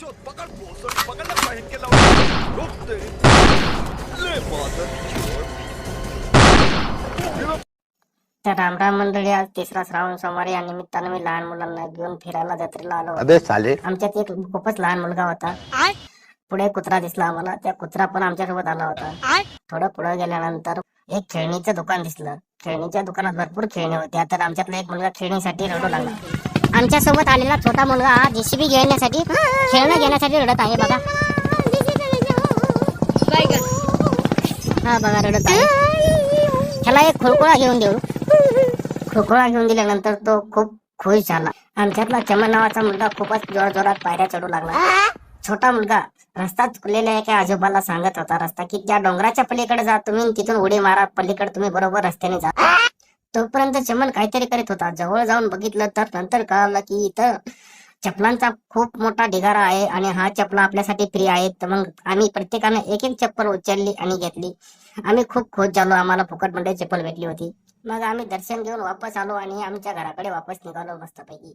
जो पकड़ बोसड़ पकड़ना पहन के लाओ रुक दे। ले मादर तर रामराम मंडळी आज तिसरा श्रावण सोमवार या निमित्तानं मी लहान मुलांना घेऊन फिरायला जत्रेला आलो. अबे साले. आमच्यात एक खूपच लहान मुलगा होता. पुढे कुत्रा दिसला आम्हाला. त्या कुत्रा पण आमच्यासोबत आला होता. थोडं पुढे गेल्यानंतर एक खेळणीचं दुकान दिसलं. खेळणीच्या दुकानात भरपूर खेळणी होत्या. तर आमच्यातला एक मुलगा खेळणीसाठी रडू लागला. आमच्यासोबत आलेला छोटा मुलगा हा जेसीबी घेण्यासाठी खेळणं घेण्यासाठी रडत आहे बघा. हा बघा रडत आहे. त्याला एक खुळकुळा घेऊन देऊ. खोकळा घेऊन दिल्यानंतर तो खूप खुश झाला. आमच्यातला चमन नावाचा मुलगा खूपच जोर जोरात पायऱ्या चढू लागला. छोटा मुलगा रस्ता चुकलेल्या एका आजोबाला सांगत होता. रस्ता की त्या डोंगराच्या पलीकडे जा तुम्ही तिथून उडी मारा. पलीकडे तुम्ही बरोबर रस्त्याने जा. तोपर्यंत चमन काहीतरी करीत होता. जवळ जाऊन बघितलं तर नंतर कळालं की इथं चपलांचा खूप मोठा ढिगारा आहे आणि हा चपला आपल्यासाठी फ्री आहे. तर मग आम्ही प्रत्येकाने एक एक चप्पल उचलली आणि घेतली. आम्ही खूप खुश झालो. आम्हाला फुकटमध्ये चप्पल भेटली होती. मग आम्ही दर्शन घेऊन वापस आलो आणि आमच्या घराकडे वापस निघालो मस्तपैकी.